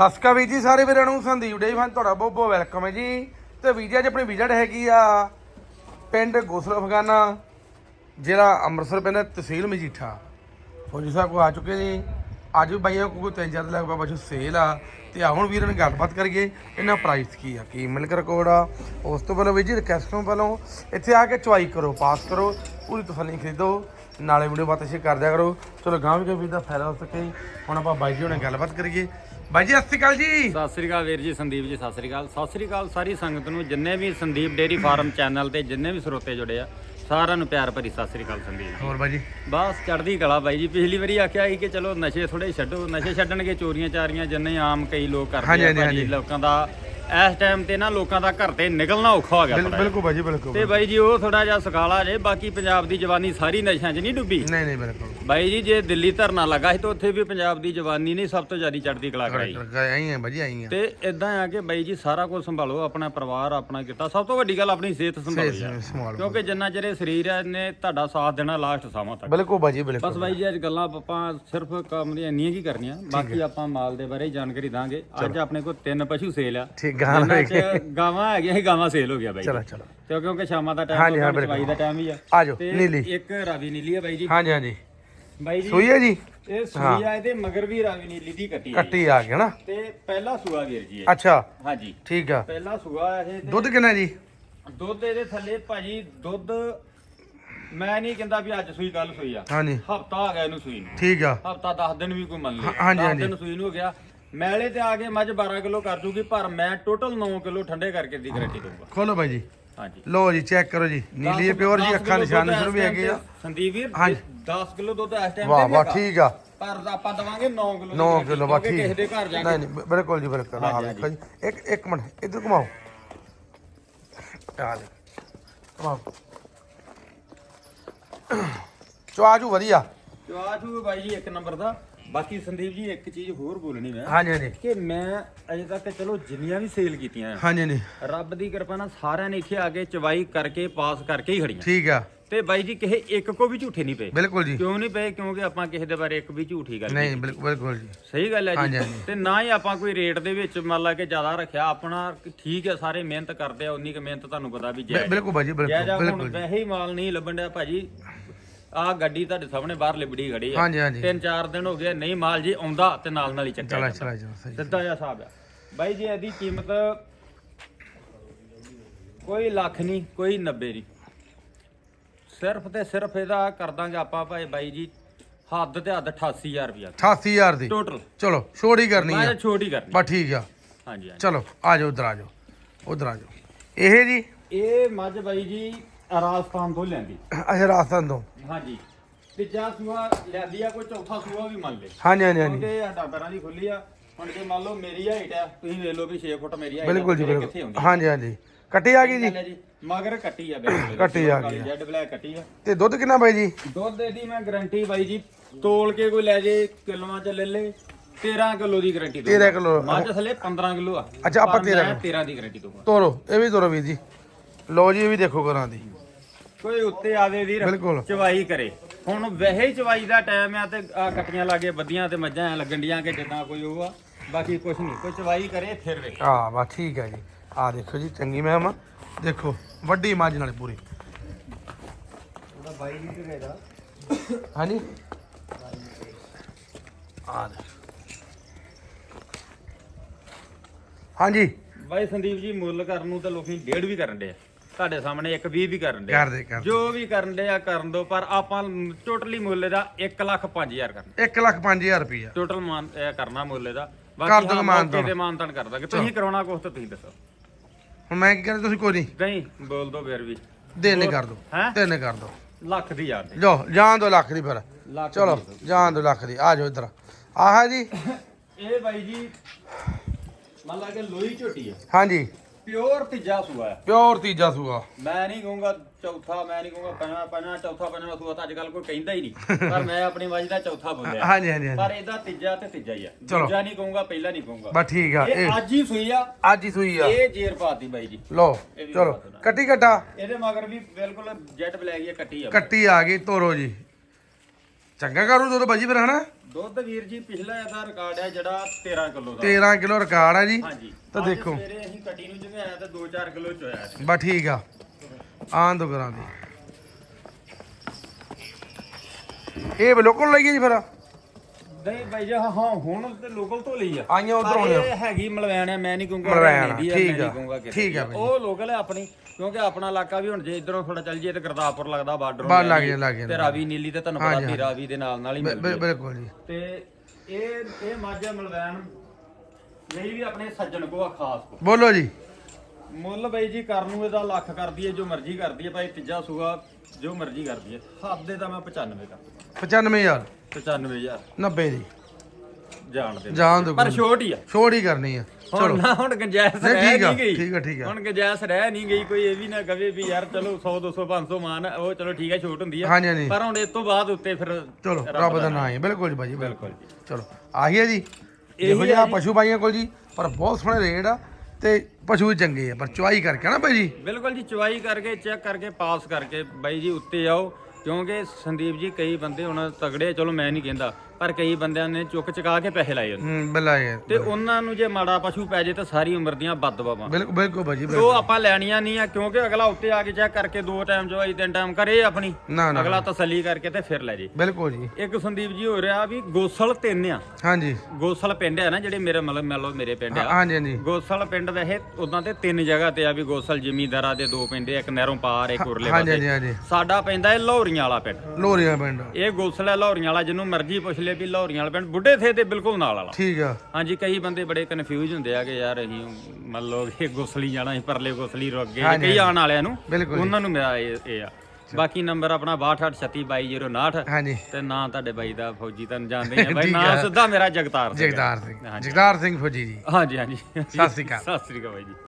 ਸਤਿ ਸ਼੍ਰੀ ਅਕਾਲ ਵੀਰ ਜੀ, ਸਾਰੇ ਵੀਰਾਂ ਨੂੰ ਸੰਦੀਪ ਡੇ ਫਨ, ਤੁਹਾਡਾ ਬਹੁਤ ਬਹੁਤ ਵੈਲਕਮ ਹੈ ਜੀ। ਤੇ ਵੀਜ਼ਾ ਜੀ, ਅੱਜ ਆਪਣੀ ਵਿਜ਼ਿਟ ਹੈਗੀ ਆ ਪਿੰਡ ਗੋਸਲ ਅਫਗਾਨਾ ਜ਼ਿਲ੍ਹਾ ਅੰਮ੍ਰਿਤਸਰ ਪੈਂਦਾ ਤਹਿਸੀਲ ਮਜੀਠਾ। ਫੌਜੀ ਸਾਹਿਬ ਕੋ ਆ ਚੁੱਕੇ ਜੀ। ਅੱਜ ਵੀ ਬਾਈਆਂ ਕੋਲ ਤਿੰਨ ਚਾਰ ਲੱਖ ਬਾਬਾ ਜੀ ਸੇਲ ਆ। ਤੇ ਆ ਹੁਣ ਵੀਰਾਂ ਨੇ ਗੱਲਬਾਤ ਕਰੀਏ, ਇਹਨਾਂ ਪ੍ਰਾਈਸ ਕੀ ਆ, ਕੀ ਮਿਲਕ ਰਿਕਾਰਡ ਆ। ਉਸ ਤੋਂ ਪਹਿਲਾਂ ਵੀਰ ਜੀ ਰਿਕਵੈਸਟ ਤੋਂ ਪਹਿਲਾਂ ਇੱਥੇ ਆ ਕੇ ਚੁਆਈ ਕਰੋ ਪਾਸ ਕਰੋ, ਪੂਰੀ ਤਸੱਲੀ ਖਰੀਦੋ। ਨਾਲੇ ਵੀਡੀਓ ਬਾਤ ਸ਼ੇਅਰ ਕਰ ਦਿਆ ਕਰੋ। ਚਲੋ ਗਾਂ ਵੀ ਵੀਰ ਦਾ ਫਾਇਦਾ ਹੋ ਸਕੇ। ਹੁਣ ਆਪਾਂ ਬਾਈ ਜੀ ਹੁਣੇ ਗੱਲਬਾਤ ਕਰੀਏ। ਬਾਈ ਜੀ ਸਤਿ ਸ਼੍ਰੀ ਅਕਾਲ ਜੀ। ਸਤਿ ਸ੍ਰੀ ਅਕਾਲ ਵੀਰ ਜੀ ਸੰਦੀਪ ਜੀ ਸਤਿ ਸ੍ਰੀ ਅਕਾਲ। ਸਤਿ ਸ੍ਰੀ ਅਕਾਲ ਸਾਰੀ ਸੰਗਤ ਨੂੰ ਜਿੰਨੇ ਵੀ ਸੰਦੀਪ ਡੇਰੀ ਫਾਰਮ ਚੈਨਲ ਤੇ ਜਿੰਨੇ ਵੀ ਸਰੋਤੇ ਜੁੜੇ ਆ ਸਾਰਿਆਂ ਨੂੰ ਪਿਆਰ ਭਰੀ ਸਤਿ ਸ੍ਰੀ ਅਕਾਲ ਸੰਦੀਪ ਹੋਰ ਬਾਈ ਜੀ? ਬਸ ਚੜ੍ਹਦੀ ਕਲਾ ਬਾਈ ਜੀ ਪਿਛਲੀ ਵਾਰੀ ਆਖਿਆ ਸੀ ਕਿ ਚਲੋ ਨਸ਼ੇ ਥੋੜੇ ਛੱਡੋ ਨਸ਼ੇ ਛੱਡਣਗੇ ਚੋਰੀਆਂ ਚਾਰੀਆਂ ਜਿੰਨੇ ਆਮ ਕਈ ਲੋਕ ਹਾਂਜੀ, ਕਰਦੇ ਆ ਹਾਂਜੀ, ਭਾਜੀ ਹਾਂਜੀ। ਲੋਕਾਂ ਦਾ ਇਸ ਟਾਈਮ ਤੇ ਨਾ ਲੋਕਾਂ ਦਾ ਘਰ ਤੇ ਨਿਕਲਣਾ ਔਖਾ ਹੋ ਗਿਆ ਬਿਲ- ਥੋੜ੍ਹਾ ਜਿਹਾ। ਬਿਲਕੁਲ ਬਾਈ ਜੀ ਬਿਲਕੁਲ ਤੇ ਬਾਈ ਜੀ। ਉਹ ਥੋੜਾ ਜਿਹਾ ਸਕਾਲਾ ਜੇ ਬਾਕੀ ਪੰਜਾਬ ਦੀ ਜਵਾਨੀ ਸਾਰੀ ਨਸ਼ਿਆਂ 'ਚ ਨਹੀਂ ਡੁੱਬੀ। ਨਹੀਂ ਨਹੀਂ ਬਿਲਕੁਲ। ਬਾਈ ਜੀ ਜੇ ਦਿੱਲੀ ਧਰਨਾ ਲੱਗਾ ਸੀ ਤਾਂ ਉੱਥੇ ਵੀ ਪੰਜਾਬ ਦੀ ਜਵਾਨੀ ਨਹੀਂ ਸਭ ਤੋਂ ਜ਼ਿਆਦਾ ਚੜ੍ਹਦੀ ਕਲਾ ਕਰਾਈ। ਆਈ ਹੈ ਜੀ ਆਈ ਹੈ ਤੇ ਇਦਾਂ ਆ ਕਿ ਬਾਈ ਜੀ ਸਾਰਾ ਕੁਝ ਸੰਭਾਲੋ ਆਪਣਾ ਪਰਿਵਾਰ ਆਪਣਾ ਕੀਤਾ। ਸਭ ਤੋਂ ਵੱਡੀ ਗੱਲ ਆਪਣੀ ਸਿਹਤ ਸੰਭਾਲੋ ਯਾਰ। ਸਮਾਲ ਕਿਉਂਕਿ ਜਿੰਨਾ ਚਿਰ ਇਹ ਸਰੀਰ ਹੈ ਨੇ ਤੁਹਾਡਾ ਸਾਥ ਦੇਣਾ ਲਾਸਟ ਸਾਹਾਂ ਤੱਕ। ਬਿਲਕੁਲ ਬਾਈ ਜੀ ਬਸ ਬਿਲਕੁਲ ਬਾਈ ਜੀ ਅੱਜ ਗੱਲਾਂ ਆਪਾਂ ਸਿਰਫ ਕੰਮ ਦੀਆਂ ਇੰਨੀਆਂ ਕੀ ਕਰਨੀਆਂ। ਬਾਕੀ ਆਪਾਂ ਮਾਲ ਦੇ ਬਾਰੇ ਜਾਣਕਾਰੀ ਦਾਂਗੇ। ਅੱਜ ਆਪਣੇ ਕੋਲ ਤਿੰਨ ਪਸ਼ੂ ਸੇਲ ਆ। ਠੀਕ ਗਾਂ ਜਿਨ੍ਹਾਂ ਚ ਗਾਵਾਂ ਹੈਗੀਆਂ ਸੀ ਗਾਵਾਂ ਸੇਲ ਹੋ ਗਿਆ ਬਾਈ ਚਲੋ ਚਲੋ। ਤੇ ਕਿਉਂਕਿ ਸ਼ਾਮਾਂ ਦਾ ਹਾਂਜੀ, ਟਾਈਮ ਹਾਂ, ਹੋ ਗਿਆ ਚਵਾਈ ਦਾ ਟਾਈਮ ਵੀ ਆ। ਆ ਜਾਓ ਤੇ ਨੀਲੀ। ਇੱਕ ਰਾਵੀ ਨੀਲੀ ਆ ਬਾਈ ਜੀ। ਹਾਂਜੀ ਹਾਂਜੀ। ਬਾਈ ਜੀ ਸੂਈ ਹੈ ਜੀ? ਇਹ ਸੂਈ ਆ ਇਹਦੇ ਮਗਰ ਵੀ ਰਾਵੀ ਨੀਲੀ ਦੀ ਕੱਟੀ। ਕੱਟੀ ਆ ਗਿਆ ਨਾ ਤੇ ਪਹਿਲਾ ਸੂਆ ਵੀਰ ਜੀ ਇਹ। ਅੱਛਾ। ਹਾਂਜੀ। ਠੀਕ ਆ। ਪਹਿਲਾ ਸੂਆ ਇਹ ਤੇ ਦੁੱਧ ਕਿੰਨਾ ਜੀ? ਦੁੱਧ ਇਹਦੇ ਥੱਲੇ ਭਾਜੀ ਦੁੱਧ ਮੈਂ ਨਹੀਂ ਕਹਿੰਦਾ ਵੀ ਅੱਜ ਸੂਈ ਕੱਲ ਸੂਈ ਆ। ਹਾਂਜੀ। ਹਫਤਾ ਆ ਗਿਆ ਇਹਨੂੰ ਸੂਈ ਨੂੰ। ਠੀਕ ਆ। ਹਫਤਾ 10 ਦਿਨ ਵੀ ਕੋਈ ਮੰਨ ਲੇ ਹਾਂ- ਹਾਂਜੀ, 10 ਹਾਂਜੀ। ਦਿਨ ਸੂਈ ਨੂੰ ਹੋ ਗਿਆ। ਮੈਲੇ ਤੇ ਆ ਕੇ ਮੱਝ 12 ਕਿਲੋ ਕਰ ਜੂਗੀ ਪਰ ਮੈਂ ਟੋਟਲ 9 ਕਿਲੋ ਠੰਡੇ ਕਰਕੇ ਦੀ ਗਾਰੰਟੀ ਦਊਂਗਾ। ਖੋਲੋ ਬਾਈ ਜੀ। ਹਾਂਜੀ। ਲਓ ਜੀ ਚੈੱਕ ਕਰੋ ਜੀ। ਨੀਲੀ ਪਿਓਰ ਜੀ ਅੱਖਾਂ ਨਿਸ਼ਾਨ ਨਿਸ਼ਾਨ ਵੀ ਹੈਗੇ ਆ। ਸੰਦੀਪ ਵੀਰ ਹਾਂਜੀ। 10 ਕਿਲੋ ਦੁੱਧ ਇਸ ਟਾਈਮ ਵਾਹ ਵਾਹ ਠੀਕ ਆ। ਪਰ ਆਪਾਂ ਦਵਾਂਗੇ 9 ਕਿਲੋ 9 ਕਿਲੋ ਬਾ ਠੀਕ। ਕਿਸੇ ਦੇ ਘਰ ਜਾ ਨਹੀਂ ਕੇ ਨਹੀਂ ਬਿਲਕੁਲ ਜੀ ਬਿਲਕੁਲ। ਆ ਵੇਖੋ ਜੀ ਇੱਕ ਇੱਕ ਮਿੰਟ ਇੱਧਰ ਘੁਮਾਓ। ਆ ਦੇ ਘੁਮਾਓ। ਚਵਾਜੂ ਵਧੀਆ। ਚਵਾਜੂ ਬਾਈ ਜੀ ਇੱਕ ਨੰਬਰ ਦਾ। ਬਾਕੀ ਸੰਦੀਪ ਜੀ ਇੱਕ ਚੀਜ਼ ਹੋਰ ਬੋਲਣੀ ਮੈਂ ਹਾਂਜੀ ਹਾਂਜੀ। ਕਿ ਮੈਂ ਅਜੇ ਤੱਕ ਚਲੋ ਜਿੰਨੀਆਂ ਵੀ ਸੇਲ ਕੀਤੀਆਂ ਆ ਹਾਂਜੀ ਹਾਂਜੀ। ਰੱਬ ਦੀ ਕਿਰਪਾ ਨਾਲ ਸਾਰਿਆਂ ਨੇ ਇੱਥੇ ਆ ਕੇ ਚਵਾਈ ਕਰਕੇ ਪਾਸ ਕਰਕੇ ਹੀ ਖੜੀਆਂ। ਠੀਕ ਆ। ਤੇ ਬਾਈ ਜੀ ਕਿਸੇ ਇੱਕ ਕੋ ਵੀ ਝੂਠੇ ਨਹੀਂ ਪਏ। ਬਿਲਕੁਲ ਜੀ। ਕਿਉਂ ਨਹੀਂ ਪਏ? ਕਿਉਂਕਿ ਆਪਾਂ ਕਿਸੇ ਦੇ ਬਾਰੇ ਇੱਕ ਵੀ ਝੂਠੀ ਗੱਲ ਨਹੀਂ ਬਿਲਕੁਲ ਬਿਲਕੁਲ ਜੀ। ਸਹੀ ਗੱਲ ਹੈ ਹਾਂਜੀ, ਜੀ। ਹਾਂਜੀ। ਤੇ ਨਾ ਹੀ ਆਪਾਂ ਕੋਈ ਰੇਟ ਦੇ ਵਿੱਚ ਮੰਨ ਲਾ ਕੇ ਜ਼ਿਆਦਾ ਰੱਖਿਆ ਆਪਣਾ ਠੀਕ ਹੈ ਸਾਰੇ ਮਿਹਨਤ ਕਰਦੇ ਆ ਉਨੀ ਕੁ ਮਿਹਨਤ ਤੁਹਾਨੂੰ ਪਤਾ ਵੀ ਬਿ- ਜੈ ਬਿਲਕੁਲ ਬਾਈ ਜੀ ਜੈ ਬਿਲਕੁਲ ਜਾ ਹੁਣ ਬਿਲਕੁਲ ਜੀ। ਵੈਸੇ ਹੀ ਮਾਲ ਨਹੀਂ ਲੱਭਣ ਡਿਆ ਭਾਜੀ। ਆਹ ਗੱਡੀ ਤੁਹਾਡੇ ਸਾਹਮਣੇ ਬਾਹਰ ਲਿਬੜੀ ਖੜੀ ਆ। ਹਾਂਜੀ ਹਾਂਜੀ। ਤਿੰਨ ਚਾਰ ਦਿਨ ਹੋ ਗਏ ਨਹੀਂ ਮਾਲ ਜੀ ਆਉਂਦਾ ਤੇ ਨਾਲ ਨਾਲ ਹੀ ਚੱਕਿਆ ਚਲਾ। ਚਲਾ ਚਲਾ ਸਹੀ ਸਿੱਧਾ ਜਿਹਾ ਹਿਸਾਬ ਆ। ਬਾਈ ਜੀ ਇਹਦੀ ਕੀਮਤ ਕੋਈ ਲੱਖ ਨਹੀਂ ਕੋਈ 90 ਨਹੀਂ। ਸਿਰਫ ਤੇ ਸਿਰਫ ਇਹਦਾ ਕਰ ਦਾਂਗੇ ਆਪਾਂ ਭਾਈ ਬਾਈ ਜੀ ਹੱਦ ਤੇ ਹੱਦ 88000 ਰੁਪਇਆ। 88000 ਦੀ। ਟੋਟਲ ਚਲੋ ਛੋੜੀ ਕਰਨੀ ਮੈਂ ਆ ਛੋਟੀ ਕਰਨੀ। ਬਸ ਠੀਕ ਆ। ਹਾਂਜੀ ਹਾਂਜੀ। ਚਲੋ ਆ ਜਾਓ ਉਧਰ ਆ ਜਾਓ। ਉਧਰ ਆ ਜਾਓ। ਇਹ ਜੀ? ਇਹ ਮੱਝ ਬਾਈ ਜੀ ਰਾਜਸਥਾਨ ਤੋਂ ਲੈਂਦੀ ਅੱਛਾ ਰਾਜਸਥਾਨ ਤੋਂ। ਹਾਂਜੀ। ਤੀਜਾ ਸੂਆ ਲੈਂਦੀ ਆ ਕੋਈ ਚੌਥਾ ਸੂਆ ਵੀ ਮੰਨ ਲੈ। ਹਾਂਜੀ ਹਾਂਜੀ ਹਾਂਜੀ। ਕਿਉਂਕਿ ਸਾਡਾ ਪੈਰਾਂ ਦੀ ਖੁੱਲੀ ਆ। ਹੁਣ ਜੇ ਮੰਨ ਲਓ ਮੇਰੀ ਹਾਈਟ ਆ ਤੁਸੀਂ ਵੇਖ ਲਓ ਵੀ 6 ਫੁੱਟ ਮੇਰੀ ਹਾਈਟ ਬਿਲਕੁਲ ਜੀ ਕਿੱਥੇ ਬਿਲਕੁਲ। ਹੁੰਦੀ ਹਾਂਜੀ ਹਾਂਜੀ। ਕੱਟੀ ਆ ਗਈ ਜੀ? ਗੱਲ ਹੈ ਜੀ ਮਗਰ ਕੱਟੀ ਆ ਬਿਲਕੁਲ ਕੱਟੀ ਆ ਗਈ। ਆ। ਜੈਡ ਬਲੈਕ ਕੱਟੀ ਆ। ਤੇ ਦੁੱਧ ਕਿੰਨਾ ਬਾਈ ਜੀ? ਦੁੱਧ ਦੀ ਮੈਂ ਗਾਰੰਟੀ ਬਾਈ ਜੀ ਤੋਲ ਕੇ ਕੋਈ ਲੈ ਜੇ ਕਿਲੋਆਂ ਚ ਲੈ ਲੈ 13 ਕਿਲੋ ਦੀ ਗਾਰੰਟੀ 13 ਕਿਲੋ ਮੱਝ ਥਲੇ 15 ਕਿਲੋ ਆ। ਅੱਛਾ, ਆਪਾਂ ਪਰ 13 ਮੈਂ 13 ਦੀ ਗਾਰੰਟੀ ਦਊਂਗਾ। ਤੋਰੋ ਇਹ ਵੀ ਤੋਰੋ ਵੀਰ ਜੀ। ਲਓ ਜੀ ਇਹ ਵੀ ਦੇਖੋ ਕਰਾਂ ਦੀ। ਕੋਈ ਉੱਤੇ ਆਵੇ ਵੀਰ ਬਿਲਕੁਲ। ਚਵਾਈ ਕਰੇ। ਹੁਣ ਵੈਸੇ ਹੀ ਚਵਾਈ ਦਾ ਟਾਈਮ ਆ ਤੇ ਆ ਕੱਟੀਆਂ ਲਾਗੇ ਬੱਦੀਆਂ ਤੇ ਮੱਝਾਂ ਐ ਲੱਗਣ ਡੀਆਂ ਕਿ ਜਿੱਦਾਂ ਕੋਈ ਉਹ ਆ ਬਾਕੀ ਕੁਝ ਨਹੀਂ। ਕੋਈ ਚਵਾਈ ਕਰੇ ਫਿਰ ਵੇ ਹਾਂ ਬਸ ਠੀਕ ਹੈ ਜੀ। ਆ ਦੇਖੋ ਜੀ ਚੰਗੀ ਮੈਮ ਦੇਖੋ ਵੱਡੀ ਮੱਝ ਨਾਲੇ ਪੂਰੀ। ਉਹਦਾ 22 ਲੀਟਰ ਹੈਗਾ। ਹਾਂਜੀ। ਆ ਹਾਂਜੀ। ਬਾਈ ਸੰਦੀਪ ਜੀ ਮੁੱਲ ਕਰਨ ਨੂੰ ਤਾਂ ਲੋਕੀ ਡੇਢ ਵੀ ਕਰਨ ਦੇ ਆ। ਤੁਹਾਡੇ ਸਾਹਮਣੇ ਇੱਕ 20 ਵੀ ਕਰਨ ਦੇ ਕਰਦੇ ਕਰਦੇ। ਜੋ ਵੀ ਕਰਨ ਦੇ ਆ ਕਰਨ ਦੋ ਪਰ ਆਪਾਂ ਟੋਟਲੀ ਮੁੱਲ ਦਾ 1 ਲੱਖ 5000 ਕਰਨਾ। 1 ਲੱਖ 5000 ਰੁਪਈਆ। ਟੋਟਲ ਮਾਨ ਇਹ ਕਰਨਾ ਮੁੱਲ ਦਾ ਕਰ ਬਾਕੀ ਦੋਗੇ ਹਾਂ ਮਾਨਤਾਨ। ਮੌਕੇ ਤੇ ਮਾਨਤਨ ਕਰ ਦਾਂਗੇ ਤੁਸੀਂ ਕਰਾਉਣਾ ਕੁਛ ਤਾਂ ਤੁਸੀਂ ਦੱਸੋ। ਹੁਣ ਮੈਂ ਕੀ ਕਹਿੰਦਾ ਤੁਸੀਂ ਕੋਈ ਨਹੀਂ। ਨਹੀਂ ਬੋਲ ਦੋ ਫਿਰ ਵੀ। ਦੇਣੇ ਕਰ ਦੋ। ਹੈਂ? ਦੇਣੇ ਕਰ ਦੋ। ਲੱਖ ਦੀ ਦੇ ਜੋ ਜਾਣ ਦੋ ਲੱਖ ਦੀ ਫਿਰ। ਲੱਖ ਚਲੋ ਦੀ। ਜਾਣ ਦੋ ਲੱਖ ਦੀ। ਆ ਜਾਓ ਇੱਧਰ। ਆਹ ਜੀ। ਇਹ ਬਾਈ ਜੀ ਮੰਨ ਲਾ ਕੇ ਲੋਈ ਝੋਟੀ ਆ। ਹਾਂਜੀ। ਪਿਓਰ ਤੀਜਾ ਸੂਆ ਹੈ। ਪਿਓਰ ਤੀਜਾ ਸੂਆ। ਮੈਂ ਨਹੀਂ ਕਹੂੰਗਾ ਚੌਥਾ ਮੈਂ ਨਹੀਂ ਕਹੂੰਗਾ ਪੰਜਵਾਂ ਪੰਜਵਾਂ ਚੌਥਾ ਪੰਜਵਾਂ ਸੂਆ ਤਾਂ ਅੱਜ ਕੱਲ ਕੋਈ ਕਹਿੰਦਾ ਹੀ ਨਹੀਂ। ਪਰ ਮੈਂ ਆਪਣੀ ਵਾਜ ਦਾ ਚੌਥਾ ਬੋਲਿਆ। ਹਾਂਜੀ ਹਾਂਜੀ ਹਾਂਜੀ। ਪਰ ਇਹਦਾ ਤੀਜਾ ਤੇ ਤੀਜਾ ਹੀ ਆ। ਚਲੋ। ਦੂਜਾ ਨਹੀਂ ਕਹੂੰਗਾ ਪਹਿਲਾ ਨਹੀਂ ਕਹੂੰਗਾ। ਬਸ ਠੀਕ ਆ ਇਹ ਇਹ ਅੱਜ ਹੀ ਸੂਈ ਆ। ਅੱਜ ਹੀ ਸੂਈ ਆ। ਇਹ ਜੇਰ ਪਾਤੀ ਬਾਈ ਜੀ। ਇਹ ਵੀ ਚਲੋ ਬਾਤ। ਕੱਟੀ ਕੱਟਾ ਇਹਦੇ ਮਗਰ ਵੀ ਬਿਲਕੁਲ ਜੈਟ ਬਲੈਕ ਹੀ ਆ, ਕੱਟੀ ਆ। ਕੱਟੀ ਆ ਗਈ ਤੋਰੋ ਜੀ। ਚੰਗਾ ਕਰੂ ਦੁੱਧ ਬਾਜੀ ਫਿਰ ਹਨਾ? ਦੁੱਧ ਵੀਰ ਜੀ ਪਿਛਲਾ ਇਹਦਾ ਰਿਕਾਰਡ ਹੈ ਜਿਹੜਾ 13 ਕਿਲੋ ਦਾ। 13 ਕਿਲੋ ਰਿਕਾਰਡ ਆ ਜੀ। ਹਾਂਜੀ। ਤਾਂ ਦੇਖੋ। ਸਵੇਰੇ ਅਸੀਂ ਕੱਟੀ ਨੂੰ ਜਗਾਇਆ ਤਾਂ 2-4 ਕਿਲੋ ਚ ਹੋਇਆ ਸੀ। ਬਸ ਠੀਕ ਆ। ਆਂ ਦੋ ਕਰਾਂ ਦੀ। ਇਹ ਬਿਲਕੁਲ ਲਈ ਜੀ ਫਿਰ। ਨਹੀਂ ਬਾਈ ਜੀ ਹਾਂ ਹੁਣ ਤੇ ਲੋਕਲ ਤੋਂ ਲਈ ਆ। ਆਈਆਂ ਉਧਰ ਪਰ ਇਹ ਹੈਗੀ ਮਲਵੈਣ ਆ ਮੈਂ ਨਹੀਂ ਕਹੂੰਗਾ ਮਲਵੈਣ ਆ, ਠੀਕ ਮੈਂ ਨਹੀਂ ਆ, ਠੀਕ ਆ। ਬਾਈ। ਉਹ ਲੋਕਲ ਹੈ ਆਪਣੀ ਕਿਉਂਕਿ ਆਪਣਾ ਇਲਾਕਾ ਵੀ ਹੁਣ ਜੇ ਇਧਰੋਂ ਥੋੜਾ ਚੱਲ ਜੀਏ ਤੇ ਗੁਰਦਾਸਪੁਰ ਲੱਗਦਾ ਬਾਰਡਰ ਬਾਹਰ ਲੱਗ ਗਿਆ ਲੱਗ ਤੇ ਰਾਵੀ ਨੀਲੀ ਤੇ ਤੁਹਾਨੂੰ ਪਤਾ ਵੀ ਰਾਵੀ ਦੇ ਨਾਲ ਨਾਲ ਹੀ ਮਿਲਦੀ ਆ। ਬਿਲਕੁਲ ਜੀ। ਤੇ ਇਹ ਇਹ ਮੱਝ ਮਲਵੈਣ ਲਈ ਵੀ ਆਪਣੇ ਸੱਜਣ ਕੋ ਆ ਖਾਸ ਕੋ ਬੋਲੋ ਜੀ। ਮੁੱਲ ਬਾਈ ਜੀ ਕਰਨ ਨੂੰ ਇਹਦਾ ਲੱਖ ਕਰਦੀ ਹੈ ਜੋ ਮਰਜ਼ੀ ਕਰਦੀ ਹੈ ਭਾਈ ਤੀਜਾ ਸੂਆ ਜੋ ਮਰਜ਼ੀ ਕਰਦੀ ਹੈ ਹੱਦ ਦੇ ਤਾਂ ਮੈਂ 95 ਕਰ 95000 95000 90 ਦੀ। ਜਾਣ ਦੇ। ਜਾਣ ਪਰ ਛੋਟ ਹੀ ਆ। ਛੋੜ ਹੀ ਕਰਨੀ ਆ। ਹੁਣ ਨਾ ਹੁਣ ਗੰਜਾਇਸ਼ ਨਹੀਂ, ਰਹਿ ਠੀਕ ਆ, ਨਹੀਂ ਗਈ। ਠੀਕ ਆ, ਠੀਕ ਆ। ਹੁਣ ਗੰਜਾਇਸ਼ ਰਹਿ ਨਹੀਂ ਗਈ। ਕੋਈ ਇਹ ਵੀ ਨਾ ਕਵੇ ਵੀ ਯਾਰ ਚਲੋ 100 200 500 ਮਾਨ ਉਹ ਚਲੋ ਠੀਕ ਹੈ ਛੋਟ ਹੁੰਦੀ ਆ। ਹਾਂਜੀ ਹਾਂਜੀ। ਪਰ ਹੁਣ ਇਸ ਤੋਂ ਬਾਅਦ ਉੱਤੇ ਫਿਰ ਚਲੋ ਰੱਬ ਦਾ ਨਾਮ। ਹੈ ਬਿਲਕੁਲ ਜੀ ਬਾਜੀ ਬਿਲਕੁਲ। ਚਲੋ ਆਹੀ ਹੈ ਜੀ। ਇਹੋ ਜਿਹਾ ਪਸ਼ੂ ਬਾਈਆਂ ਕੋਲ ਜੀ ਪਰ ਬਹੁਤ ਸੋਹਣੇ ਰੇਟ ਆ। ਤੇ ਪਸ਼ੂ ਚੰਗੇ ਆ, ਪਰ ਚੁਆਈ ਕਰਕੇ ਨਾ ਬਾਈ ਜੀ? ਬਿਲਕੁਲ ਜੀ, ਚੁਆਈ ਕਰਕੇ, ਚੈੱਕ ਕਰਕੇ, ਪਾਸ ਕਰਕੇ ਬਾਈ ਜੀ ਉੱਤੇ ਆਓ। ਕਿਉਂਕਿ ਸੰਦੀਪ ਜੀ ਕਈ ਬੰਦੇ ਹੁਣ ਤਗੜੇ ਚਲੋ ਮੈਂ ਨਹੀਂ ਕਹਿੰਦਾ ਪਰ ਕਈ ਬੰਦਿਆਂ ਨੇ ਚੁੱਕ ਚੁਕਾ ਕੇ ਪੈਸੇ ਲਾਏ ਹੁੰਦੇ ਹੂੰ ਬੱਲਾ ਹੈ ਤੇ ਉਹਨਾਂ ਨੂੰ ਜੇ ਮਾੜਾ ਪਸ਼ੂ ਪੈ ਜੇ ਤਾਂ ਸਾਰੀ ਉਮਰ ਦੀਆਂ ਬਦਦੁਆਵਾਂ ਬਿਲਕੁਲ ਬਿਲਕੁਲ ਤੇ ਉਹ ਆਪਾਂ ਲੈਣੀਆਂ ਨਹੀਂ ਆ ਕਿਉਂਕਿ ਅਗਲਾ ਉੱਤੇ ਆ ਕੇ ਚੈੱਕ ਕਰਕੇ ਦੋ ਟਾਈਮ ਚਵਾਈ ਤਿੰਨ ਟਾਈਮ ਕਰੇ ਆਪਣੀ। ਨਾ ਨਾ ਅਗਲਾ ਤਸੱਲੀ ਕਰਕੇ ਤੇ ਫਿਰ ਲੈ ਜੇ। ਬਿਲਕੁਲ ਜੀ। ਇੱਕ ਸੰਦੀਪ ਜੀ ਹੋ ਰਿਹਾ ਵੀ ਗੋਸਲ ਤਿੰਨ ਆ। ਹਾਂਜੀ। ਗੋਸਲ ਪਿੰਡ ਹੈ ਨਾ ਜਿਹੜੇ ਮੇਰੇ ਮਤਲਬ ਮੰਨ ਲਓ ਮੇਰੇ ਪਿੰਡ ਆ। ਹਾਂਜੀ ਹਾਂਜੀ। ਗੋਸਲ ਪਿੰਡ ਵੈਸੇ ਉਦਾਂ ਤੇ ਤਿੰਨ ਜਗ੍ਹਾ ਤੇ ਆ ਵੀ ਗੋਸਲ ਜ਼ਿਮੀਂਦਾਰਾਂ ਦੇ ਦੋ ਪਿੰਡ ਆ, ਇੱਕ ਨਹਿਰੋਂ ਪਾਰ ਇੱਕ ਉਰਲੇ ਹਾਂਜੀ ਪਾਸੇ। ਹਾਂਜੀ ਹਾਂਜੀ। ਸਾਡਾ ਪੈਂਦਾ ਹੈ ਲਾਹੌਰੀਆਂ ਵਾਲਾ ਪਿੰਡ। ਲੋਰੀਆਂ ਪਿੰਡ ਇਹ ਗੋਸਲ ਹੈ ਲਾਹੌਰੀਆਂ ਵਾਲਾ ਜਿਹਨੂੰ ਮਰਜ਼ੀ ਪੁੱਛ ਲੈ ਵੀ ਲਾਹੌਰੀਆਂ ਵਾਲਾ ਪਿੰਡ ਬੁੱਢੇ ਥੇ ਤੇ ਬਿਲਕੁਲ ਨਾਲ ਵਾਲਾ। ਠੀਕ ਆ। ਹਾਂਜੀ ਕਈ ਬੰਦੇ ਬੜੇ ਕਨਫਿਊਜ਼ ਹੁੰਦੇ ਆ ਕਿ ਯਾਰ ਅਸੀਂ ਮੰਨ ਲਓ ਕਿ ਗੁਸਲੀ ਜਾਣਾ ਸੀ ਪਰਲੇ ਗੁਸਲੀ ਰੁਕ ਗਏ ਕਈ ਆਣ ਵਾਲਿਆਂ ਨੂੰ। ਉਹਨਾਂ ਨੂੰ ਮੇਰਾ ਇਹ ਆ। ਬਾਕੀ ਨੰਬਰ ਆਪਣਾ 62362209 ਹਾਂਜੀ। ਤੇ ਨਾਂ ਤੁਹਾਡੇ ਬਾਈ ਦਾ ਫੌਜੀ ਤੁਹਾਨੂੰ ਜਾਣਦੇ ਆ। ਬਾਈ ਨਾਂ। ਸਿੱਧਾ ਮੇਰਾ ਜਗਤਾਰ ਸਿੰਘ ਆ। ਜਗਦਾਰ ਸਿੰਘ। ਹਾਂਜੀ। ਜਗਦਾਰ ਸਿੰਘ ਫੌਜੀ ਜੀ। ਹਾਂਜੀ ਹਾਂਜੀ। ਸਤਿ ਸ਼੍ਰੀ ਅਕਾਲ। ਸਤਿ ਸ੍ਰੀ ਅਕਾਲ ਬਾਈ ਜੀ।